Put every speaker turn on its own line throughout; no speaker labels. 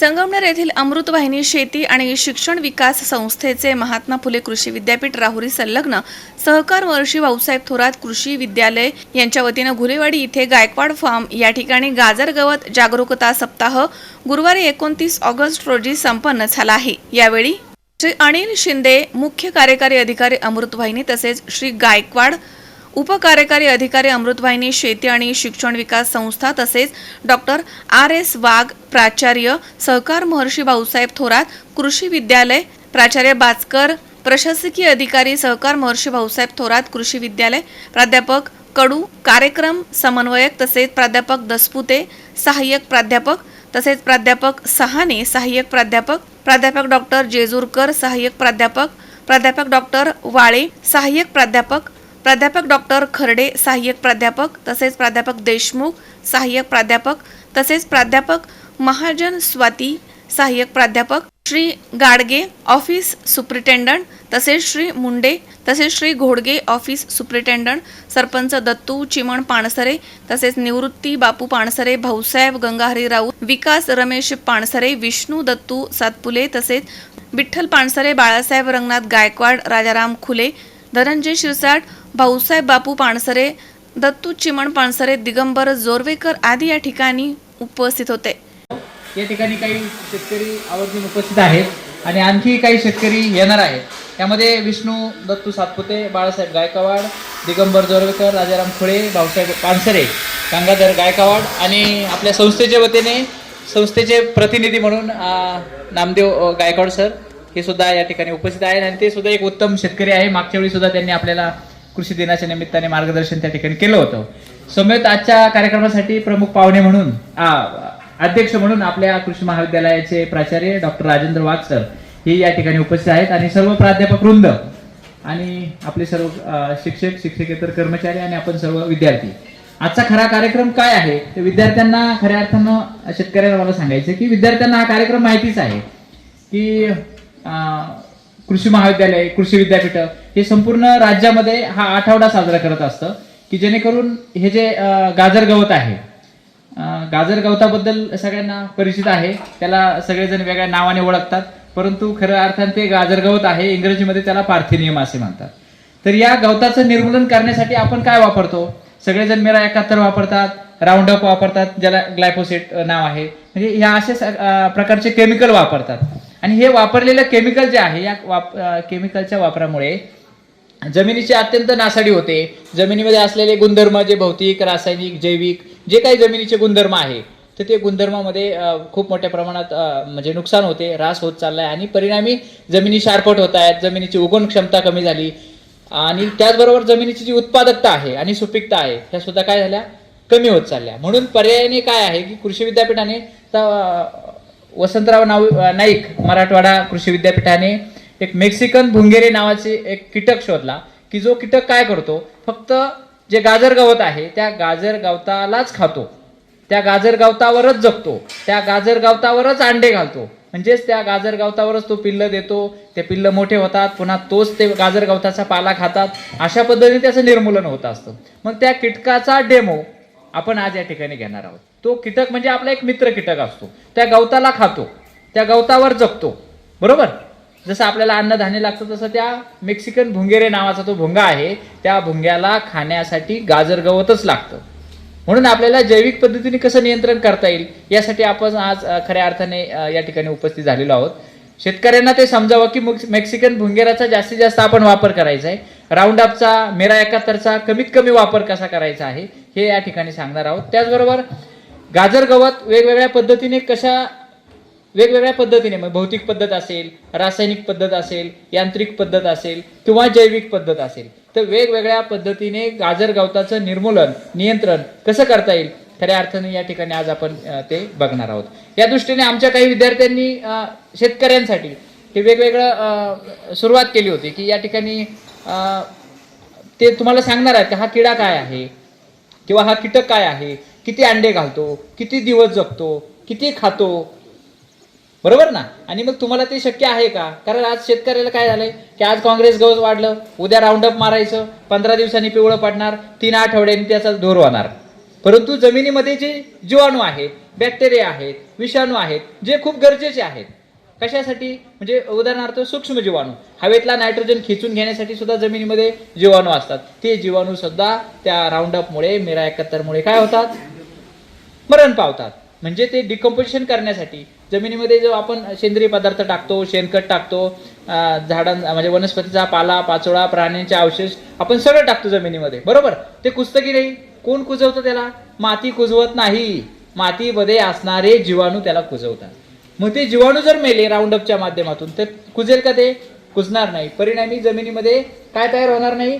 संगमनेर येथील अमृतवाहिनी शेती आणि शिक्षण विकास संस्थेचे महात्मा फुले कृषी विद्यापीठ राहुरी संलग्न सहकार महर्षी भाऊसाहेब थोरात कृषी विद्यालय यांच्या वतीनं घुलेवाडी इथे गायकवाड फार्म या ठिकाणी गाजर गवत जागरूकता सप्ताह गुरुवारी एकोणतीस ऑगस्ट रोजी संपन्न झाला आहे. यावेळी श्री अनिल शिंदे मुख्य कार्यकारी अधिकारी अमृतवाहिनी तसेच श्री गायकवाड उपकार्यकारी अधिकारी अमृतवाहिनी शेती आणि शिक्षण विकास संस्था तसेच डॉक्टर आर एस वाघ प्राचार्य सहकार महर्षी भाऊसाहेब थोरात कृषी विद्यालय प्राचार्य बाचकर प्रशासकीय अधिकारी सहकार महर्षी भाऊसाहेब थोरात कृषी विद्यालय प्राध्यापक कडू कार्यक्रम समन्वयक तसेच प्राध्यापक दसपुते सहाय्यक प्राध्यापक तसेच प्राध्यापक सहाने सहाय्यक प्राध्यापक प्राध्यापक डॉक्टर जेजूरकर सहाय्यक प्राध्यापक प्राध्यापक डॉक्टर वाळे सहाय्यक प्राध्यापक प्राध्यापक डॉक्टर खर्डे सहाय्यक प्राध्यापक तसेच प्राध्यापक देशमुख सहाय्यक प्राध्यापक तसेच प्राध्यापक महाजन स्वाती सहाय्यक प्राध्यापक श्री गाडगे ऑफिस सुप्रिटेंडंट तसेच श्री मुंडे तसेच श्री घोडगे ऑफिस सुप्रिटेंडंट सरपंच दत्तू चिमण पाणसरे तसेच निवृत्ती बापू पाणसरे भाऊसाहेब गंगाहरी राऊत विकास रमेश पाणसरे विष्णू दत्तू सातपुले तसेच विठ्ठल पाणसरे बाळासाहेब रंगनाथ गायकवाड राजाराम खुले धनंजय शिरसाट भाऊसाहेब बापू पाणसरे दत्तू चिमण पाणसरे दिगंबर जोरवेकर आदी या ठिकाणी उपस्थित होते.
या ठिकाणी काही शेतकरी आवर्जून उपस्थित आहेत आणि आणखी काही शेतकरी येणार आहेत. त्यामध्ये विष्णू दत्तू सातपुते बाळासाहेब गायकवाड दिगंबर जोरवेकर राजाराम खुळे भाऊसाहेब पानसरे गंगाधर गायकवाड आणि आपल्या संस्थेच्या वतीने संस्थेचे प्रतिनिधी म्हणून नामदेव गायकवाड सर हे सुद्धा या ठिकाणी उपस्थित आहेत आणि ते सुद्धा एक उत्तम शेतकरी आहे. मागच्या वेळी सुद्धा त्यांनी आपल्याला कृषी दिनाच्या निमित्ताने मार्गदर्शन त्या ठिकाणी केलं होतं. समेत आजच्या कार्यक्रमासाठी प्रमुख पाहुणे म्हणून अध्यक्ष म्हणून आपल्या कृषी महाविद्यालयाचे प्राचार्य डॉक्टर राजेंद्र वाघ सर हे या ठिकाणी उपस्थित आहेत आणि सर्व प्राध्यापक वृंद आणि आपले सर्व शिक्षक शिक्षकेतर कर्मचारी आणि आपण सर्व विद्यार्थी. आजचा खरा कार्यक्रम काय आहे? तर विद्यार्थ्यांना खऱ्या अर्थानं शेतकऱ्यांना मला सांगायचं की विद्यार्थ्यांना हा कार्यक्रम माहितीच आहे की कृषी महाविद्यालय कृषी विद्यापीठ हे संपूर्ण राज्यामध्ये हा आठवडा साजरा करत असतं की जेणेकरून हे जे गाजर गवत आहे गाजर गवताबद्दल सगळ्यांना परिचित आहे. त्याला सगळेजण वेगळ्या नावाने ओळखतात परंतु खरं अर्थाने ते गाजर गवत आहे इंग्रजीमध्ये त्याला पार्थिनियम असे म्हणतात. तर या गवताचं निर्मूलन करण्यासाठी आपण काय वापरतो? सगळेजण मेरा एकाहत्तर वापरतात राऊंड अप वापरतात ज्याला ग्लायफोसेट नाव आहे. म्हणजे ह्या असे प्रकारचे केमिकल वापरतात. आणि हे वापरलेलं केमिकल जे आहे या वाप केमिकलच्या वापरामुळे जमिनीची अत्यंत नासाडी होते. जमिनीमध्ये असलेले गुणधर्म जे भौतिक रासायनिक जैविक जे काही जमिनीचे गुणधर्म आहे तर ते गुणधर्मामध्ये खूप मोठ्या प्रमाणात म्हणजे नुकसान होते ऱ्हास होत चाललाय आणि परिणामी जमिनी शारपट होत आहेत जमिनीची उगवण क्षमता कमी झाली. आणि त्याचबरोबर जमिनीची जी उत्पादकता आहे आणि सुपीकता आहे ह्या सुद्धा काय झाल्या? कमी होत चालल्या. म्हणून पर्यायाने काय आहे की कृषी विद्यापीठाने वसंतराव नाव नाईक मराठवाडा कृषी विद्यापीठाने एक मेक्सिकन भुंगेरे नावाचे एक कीटक शोधला की जो कीटक काय करतो? फक्त जे गाजर गवत आहे त्या गाजर गवतालाच खातो. त्या गाजर गवतावरच जगतो. त्या गाजर गवतावरच अंडे घालतो. म्हणजेच त्या गाजर गवतावरच तो पिल्ल देतो. ते पिल्ल मोठे होतात पुन्हा तोच ते गाजर गवताचा पाला खातात. अशा पद्धतीने त्याचं निर्मूलन होत असतं. मग त्या कीटकाचा डेमो आपण आज या ठिकाणी घेणार आहोत. तो कीटक म्हणजे आपला एक मित्र कीटक असतो. त्या गवताला खातो. त्या गवतावर जगतो बरोबर? जसं आपल्याला अन्नधान्य लागतं तसं त्या मेक्सिकन भुंगेरे नावाचा तो भुंगा आहे. त्या भुंग्याला खाण्यासाठी गाजर गवतच लागतं. म्हणून आपल्याला जैविक पद्धतीने कसं नियंत्रण करता येईल यासाठी आपण आज खऱ्या अर्थाने या ठिकाणी उपस्थित झालेलो आहोत. शेतकऱ्यांना ते समजावं की मेक्सिकन भुंगेराचा जास्तीत जास्त आपण वापर करायचा आहे. राऊंड अपचा मेरा एकाहत्तरचा कमीत कमी वापर कसा करायचा आहे हे या ठिकाणी सांगणार आहोत. त्याचबरोबर गाजर गवत वेगवेगळ्या पद्धतीने कशा वेगवेगळ्या पद्धतीने मग भौतिक पद्धत असेल रासायनिक पद्धत असेल यांत्रिक पद्धत असेल किंवा जैविक पद्धत असेल तर वेगवेगळ्या पद्धतीने गाजर गवताचं निर्मूलन नियंत्रण कसं करता येईल? खऱ्या अर्थाने या ठिकाणी आज आपण ते बघणार आहोत. या दृष्टीने आमच्या काही विद्यार्थ्यांनी शेतकऱ्यांसाठी हे वेगवेगळं सुरुवात केली होती की या ठिकाणी ते तुम्हाला सांगणार आहेत की हा किडा काय आहे? किंवा हा कीटक काय आहे? किती अंडे घालतो? किती दिवस जगतो? किती खातो? बरोबर ना? आणि मग तुम्हाला ते शक्य आहे का? कारण आज शेतकऱ्याला काय झालंय? की आज काँग्रेस गवत वाढलं उद्या राऊंडअप मारायचं पंधरा दिवसांनी पिवळं पडणार तीन आठवड्यांनी त्याचा धोर होणार. परंतु जमिनीमध्ये जे जीवाणू आहेत बॅक्टेरिया आहेत विषाणू आहेत जे खूप गरजेचे आहेत कशासाठी? म्हणजे उदाहरणार्थ सूक्ष्म जीवाणू. हवेतला नायट्रोजन खेचून घेण्यासाठी सुद्धा जमिनीमध्ये जीवाणू असतात. ते जीवाणू सुद्धा त्या राऊंडअपमुळे मेरा एकाहत्तरमुळे काय होतात? मरण पावतात. म्हणजे ते डिकम्पोजिशन करण्यासाठी जमिनीमध्ये जो आपण सेंद्रिय पदार्थ टाकतो शेणखत टाकतो झाडां म्हणजे वनस्पतीचा पाला पाचोळा प्राण्यांचे अवशेष आपण सगळं टाकतो जमिनीमध्ये. बरोबर? ते कुजतं की नाही? कोण कुजवतं त्याला? माती कुजवत नाही. मातीमध्ये असणारे जीवाणू त्याला कुजवतात. मग ते जीवाणू जर मेले राऊंडअपच्या माध्यमातून तर कुजेल का ते? कुजणार नाही. परिणामी जमिनीमध्ये काय तयार होणार नाही?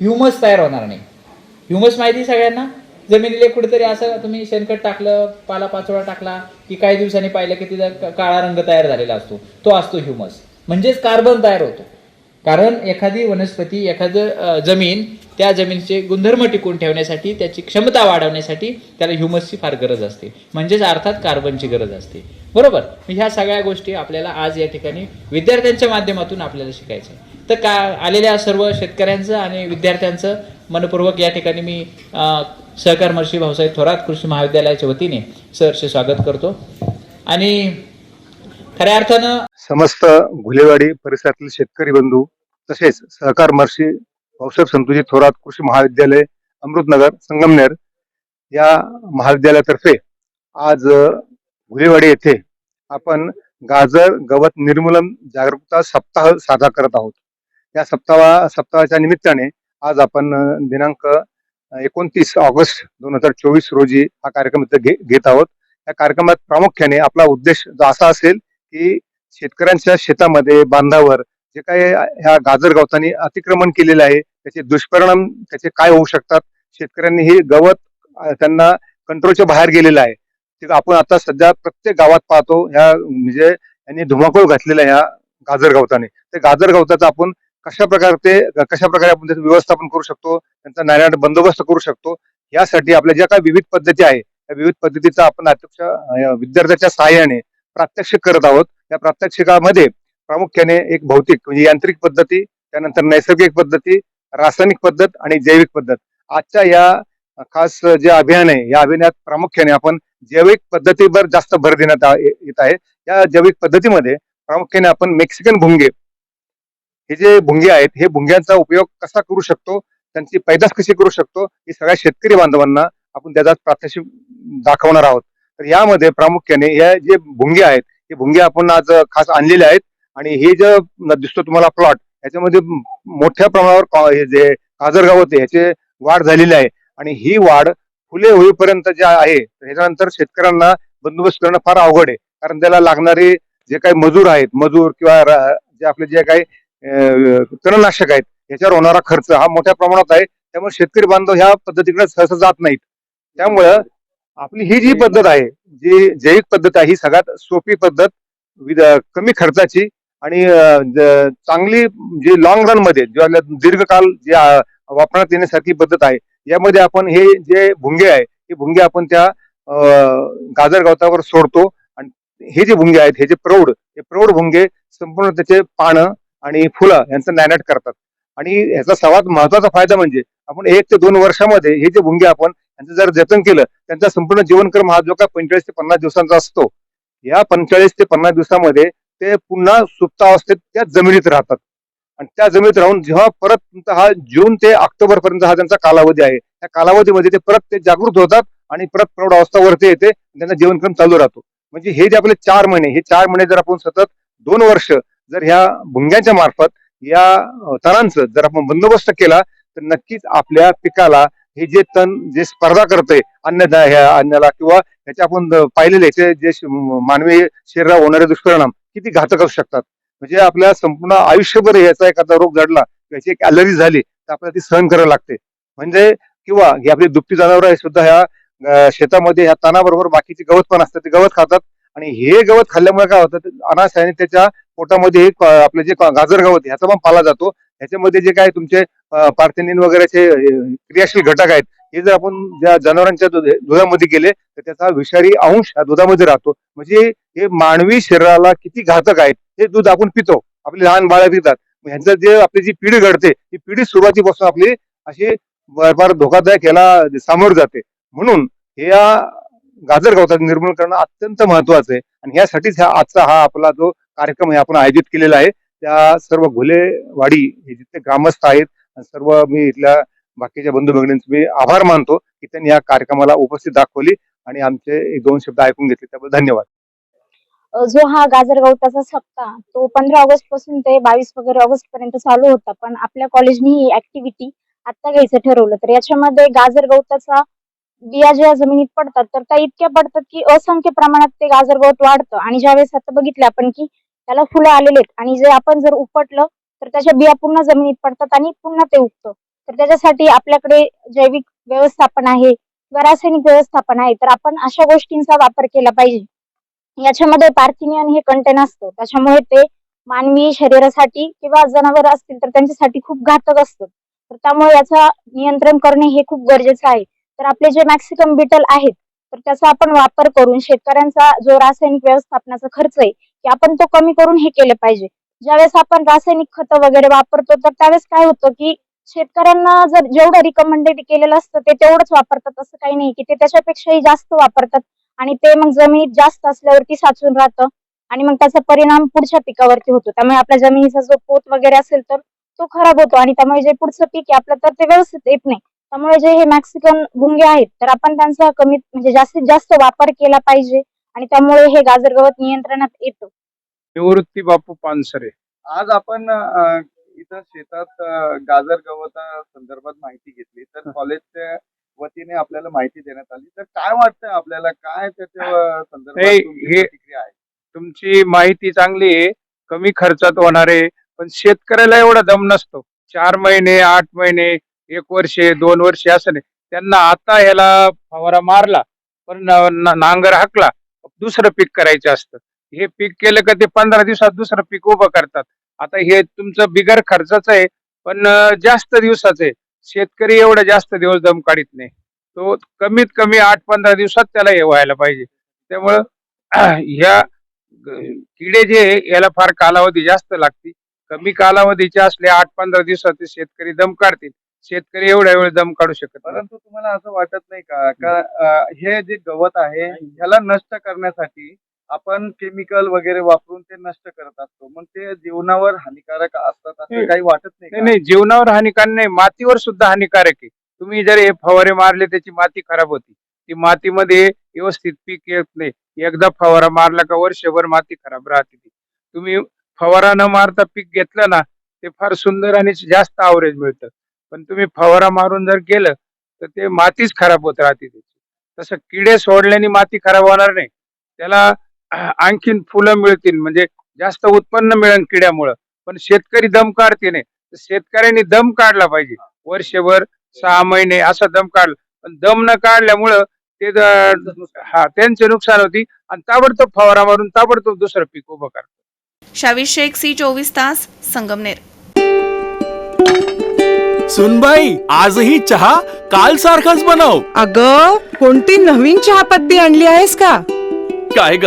ह्युमस तयार होणार नाही. ह्युमस माहिती सगळ्यांना? जमिनीला कुठेतरी असं तुम्ही शेणखत टाकलं पाला पाचोळा टाकला की काही दिवसांनी पाहिलं की तिचा काळा रंग तयार झालेला असतो. तो असतो ह्युमस म्हणजेच कार्बन तयार होतो. कारण एखादी वनस्पती एखादं जमीन त्या जमिनीचे गुणधर्म टिकून ठेवण्यासाठी त्याची क्षमता वाढवण्यासाठी त्याला ह्युमसची फार गरज असते. म्हणजेच अर्थात कार्बनची गरज असते. बरोबर? ह्या सगळ्या गोष्टी आपल्याला आज या ठिकाणी विद्यार्थ्यांच्या माध्यमातून आपल्याला शिकायचं आहे. तर का आलेल्या सर्व शेतकऱ्यांचं आणि विद्यार्थ्यांचं मनपूर्वक या ठिकाणी मी सहकार महर्षी भाऊसाहेब थोरात कृषी महाविद्यालयाच्या वतीने सरचे स्वागत करतो. आणि खऱ्या अर्थानं
समस्त घुलेवाडी परिसरातील शेतकरी बंधू तसेच सहकार महर्षी भाऊसाहेब संतोजी थोरात कृषी महाविद्यालय अमृतनगर संगमनेर या महाविद्यालयातर्फे आज घुलेवाडी येथे आपण गाजर गवत निर्मूलन जागरूकता सप्ताह साजरा करत आहोत. या सप्ताहा सप्ताहाच्या निमित्ताने आज आपण दिनांक एकोणतीस ऑगस्ट दोन हजार चोवीस रोजी हा कार्यक्रम इथं घे घेत आहोत. या कार्यक्रमात प्रामुख्याने आपला उद्देश जो असा असेल की शेतकऱ्यांच्या शेतामध्ये बांधावर जे काही ह्या गाजर गवतांनी अतिक्रमण केलेलं आहे त्याचे दुष्परिणाम त्याचे काय होऊ शकतात? शेतकऱ्यांनी हे गवत त्यांना कंट्रोलच्या बाहेर गेलेलं आहे. ते आपण आता सध्या प्रत्येक गावात पाहतो ह्या म्हणजे यांनी धुमाकूळ घातलेला ह्या गाजर गवताने. ते गाजर गवताचा आपण कशा प्रकारे ते कशा प्रकारे आपण त्याचं व्यवस्थापन करू शकतो? त्यांचा नायनाट बंदोबस्त करू शकतो? यासाठी आपल्या ज्या काही विविध पद्धती आहे त्या विविध पद्धतीचा आपण अध्यक्ष विद्यार्थ्याच्या सहाय्याने प्रात्यक्षिक करत आहोत. या प्रात्यक्षिकामध्ये प्रामुख्याने एक भौतिक म्हणजे यांत्रिक पद्धती त्यानंतर नैसर्गिक पद्धती रासायनिक पद्धत आणि जैविक पद्धत. आजच्या या खास जे अभियान आहे या अभियानात प्रामुख्याने आपण जैविक पद्धतीवर जास्त भर देण्यात आ- येत आहे. या जैविक पद्धतीमध्ये प्रामुख्याने आपण मेक्सिकन भुंगे हे जे भुंगे आहेत हे भुंग्यांचा उपयोग कसा करू शकतो त्यांची पैदास कशी करू शकतो हे सगळ्या शेतकरी बांधवांना आपण त्याचा प्रात्यक्षिक दाखवणार आहोत. तर यामध्ये प्रामुख्याने या जे भुंगे आहेत हे भुंगे आपण आज खास आणलेले आहेत. आणि हे जे दिसतो तुम्हाला प्लॉट याच्यामध्ये मोठ्या प्रमाणावर कॉ- हे जे काजरगाव होते ह्याचे वाढ झालेली आहे. आणि ही वाढ फुले होईपर्यंत जे आहे ह्याच्यानंतर शेतकऱ्यांना बंदोबस्त करणं फार अवघड आहे. कारण त्याला लागणारे जे काही मजूर आहेत मजूर किंवा जे आपले जे काही तणनाशक आहेत याच्यावर होणारा खर्च हा मोठ्या प्रमाणात आहे. त्यामुळे शेतकरी बांधव ह्या पद्धतीकडे सहसा जात नाहीत. त्यामुळं आपली ही जी पद्धत आहे जी जैविक पद्धत आहे ही सगळ्यात सोपी पद्धत विद- कमी खर्चाची आणि ज- चांगली जी लॉंग रनमध्ये दीर्घकाल जे वापरण्यात येण्यासारखी पद्धत आहे यामध्ये आपण हे जे भुंगे आहे हे भुंगे आपण त्या गाजर गवतावर सोडतो आणि हे जे भुंगे आहेत हे जे प्रौढ हे प्रौढ भुंगे संपूर्ण त्याचे पानं आणि फुलं यांचं नायनाट करतात. आणि ह्याचा सर्वात महत्त्वाचा फायदा म्हणजे आपण एक ते दोन वर्षामध्ये हे जे भुंगे आपण यांचं जर जतन केलं त्यांचा संपूर्ण जीवनक्रम हा जो का पंचेचाळीस ते पन्नास दिवसांचा असतो. या पंचेचाळीस ते पन्नास दिवसामध्ये ते पुन्हा सुप्तावस्थेत त्या जमिनीत राहतात. आणि त्या जमिनीत राहून जेव्हा परत तुमचा हा जून ते ऑक्टोबर पर्यंत हा त्यांचा कालावधी आहे. त्या कालावधीमध्ये ते परत ते जागृत होतात आणि परत प्रौढ अवस्था वरती येते त्यांना जीवनक्रम चालू राहतो. म्हणजे हे जे आपले चार महिने हे चार महिने जर आपण सतत दोन वर्ष जर ह्या भुंग्यांच्या मार्फत या तणांचं जर आपण बंदोबस्त केला तर नक्कीच आपल्या पिकाला हे जे तण जे स्पर्धा करते अन्नदा ह्या अन्नाला किंवा ह्याचे आपण पाहिलेले जे श- मानवी शरीरावर होणारे दुष्परिणाम किती घातक असू शकतात? म्हणजे आपल्या संपूर्ण आयुष्यभर याचा एखादा रोग जडला याची एक अलर्जी झाली तर आपल्याला ती सहन करावी लागते. म्हणजे किंवा हे आपली दुपटी जनावर आहे सुद्धा ह्या शेतामध्ये ह्या तणाबरोबर बाकीचे गवत पण असतात ते गवत खातात. आणि हे गवत खाल्ल्यामुळे काय होतं अनासाने त्याच्या पोटामध्ये आपले आपलं जे गाजर गवत ह्याचा पण पाला जातो. ह्याच्यामध्ये जे काय तुमचे पार्थेनिन वगैरेचे क्रियाशील घटक आहेत हे जर आपण ज्या जनावरांच्या दुधामध्ये गेले तर त्याचा विषारी अंश हा दुधामध्ये राहतो. म्हणजे हे मानवी शरीराला किती घातक आहेत हे दूध आपण पितो. आपली लहान बाळं पितात. मग ह्यांचं जे आपली जी पिढी घडते ही पिढी सुरुवातीपासून आपली अशी फार धोकादायक याला सामोर जाते. म्हणून हे या गाजर गवताचं निर्मूलन करणं अत्यंत महत्वाचं आहे. आणि यासाठीच हा आजचा हा आपला जो कार्यक्रम आहे आपण आयोजित केलेला आहे. त्या सर्व घुलेवाडी हे जिथे ग्रामस्थ आहेत आणि सर्व मी इथल्या बाकीच्या बंधू भगिनींचे मी आभार मानतो की त्यांनी या कार्यक्रमाला उपस्थित दाखवली आणि आमचे एक दोन शब्द ऐकून घेतले. त्याबद्दल धन्यवाद.
जो हा गाजर गवताचा सप्ताह तो पंधरा ऑगस्टपासून ते बावीस वगैरे ऑगस्ट पर्यंत चालू होता पण आपल्या कॉलेजने ही ऍक्टिव्हिटी आता घ्यायचं ठरवलं. तर याच्यामध्ये गाजर गवताचा बिया ज्या जमिनीत पडतात तर त्या इतक्या पडतात की असंख्य प्रमाणात ते गाजर गवत वाढतं. आणि ज्यावेळेस आता बघितलं आपण की त्याला फुलं आलेले आहेत आणि जे आपण जर उपटलं तर त्याच्या बिया पूर्ण जमिनीत पडतात आणि पुन्हा ते उगतं. तर त्याच्यासाठी आपल्याकडे जैविक व्यवस्थापन आहे किंवा रासायनिक व्यवस्थापन आहे तर आपण अशा गोष्टींचा वापर केला पाहिजे. याच्यामध्ये पार्थिनियन हे कंटेन असतं. त्याच्यामुळे ते मानवी शरीरासाठी किंवा जनावर असतील तर त्यांच्यासाठी खूप घातक असतं. तर त्यामुळे याचा नियंत्रण करणे हे खूप गरजेचं आहे. तर आपले जे मॅक्सिकम बिटल आहेत तर त्याचा आपण वापर करून शेतकऱ्यांचा जो रासायनिक व्यवस्थापनाचा खर्च आहे की आपण तो कमी करून हे केलं पाहिजे. ज्यावेळेस आपण रासायनिक खतं वगैरे वापरतो तर त्यावेळेस काय होतं की शेतकऱ्यांना जर जेवढं रिकमेंडेड केलेलं असतं ते तेवढंच वापरतात. असं काही नाही की ते त्याच्यापेक्षाही जास्त वापरतात. आणि ते मग जमिनीत जास्त असल्यावरती साचून राहतं. आणि मग त्याचा परिणाम पुढच्या पिकावरती होतो. त्यामुळे आपल्या जमिनीचा जो पोत वगैरे असेल तर तो खराब होतो. आणि त्यामुळे जे पुढचं पीक आहे आपलं तर ते व्यवस्थित येत नाही. त्यामुळे जे हे मॅक्सिकन भुंगे आहेत तर आपण त्यांचा कमीत म्हणजे जास्तीत जास्त वापर केला पाहिजे. आणि त्यामुळे हे गाजर गवत नियंत्रणात येतं.
निवृत्ती बापू पानसरे.
आज आपण इथं शेतात गाजर गवता संदर्भात माहिती घेतली. तर कॉलेजच्या वतीने आपल्याला माहिती देण्यात आली. तर काय वाटतंय आपल्याला? काय त्याच्या संदर्भात
हे-
तुमची
हे-
प्रतिक्रिया आहे?
तुमची माहिती चांगली आहे. कमी खर्चात होणारे पण शेतकऱ्याला एवढा दम नसतो. चार महिने आठ महिने एक वर्षे दोन वर्षे असं नाही. त्यांना आता ह्याला फवारा मारला पण न- न- नांगर हाकला दुसरं पीक करायचं असतं. हे पीक केलं का ते पंधरा दिवसात दुसरं पीक उभं करतात. आता हे तुमचं बिगर खर्चाचं आहे पण जास्त दिवसाचं आहे. शेतकरी एवढा जास्त दिवस दम काढीत नाही. तो कमीत कमी आठ पंधरा दिवसात त्याला हे व्हायला पाहिजे. त्यामुळं ह्या किडे जे याला फार कालावधी जास्त लागते. कमी कालावधीचे असले आठ पंधरा दिवसात शेतकरी दम काढतील. शेतकरी एवढ्या वेळ दम काढू शकत.
परंतु तुम्हाला असं वाटत नाही का? का हे जे गवत आहे ह्याला नष्ट करण्यासाठी आपण केमिकल वगैरे वापरून ते नष्ट करत असतो. मग ते जीवनावर हानिकारक असतात असं. काही वाटत नाही
नाही जीवनावर हानिकारक नाही मातीवर सुद्धा हानिकारक आहे. तुम्ही जर हे फवारे मारले त्याची माती खराब होती. ती मातीमध्ये व्यवस्थित पीक येत नाही. एकदा फवारा मारला का वर्षभर माती खराब राहते ती. तुम्ही फवारा न मारता पीक घेतलं ना ते फार सुंदर आणि जास्त आवरेज मिळतं. पण तुम्ही फवारा मारून जर केलं तर ते मातीच खराब होत राहते त्याची. तसं किडे सोडल्याने माती खराब होणार नाही. त्याला आणखीन फुलं मिळतील. म्हणजे जास्त उत्पन्न मिळेल किड्यामुळं. पण शेतकरी दम काढते नाही तर शेतकऱ्यांनी दम काढला पाहिजे. वर्षभर सहा महिने असा दम काढला. पण दम न काढल्यामुळं ते द- हा त्यांचे नुकसान होती. आणि ताबडतोब फवारा मारून ताबडतोब दुसरं पीक उभं करतात.
शावी शेख सी चोवीस तास संगमनेर.
सुनबाई आजही चहा काल सारखाच बनव.
अग कोणती नवीन चहापत्ती आणली आहेस का?
काय ग?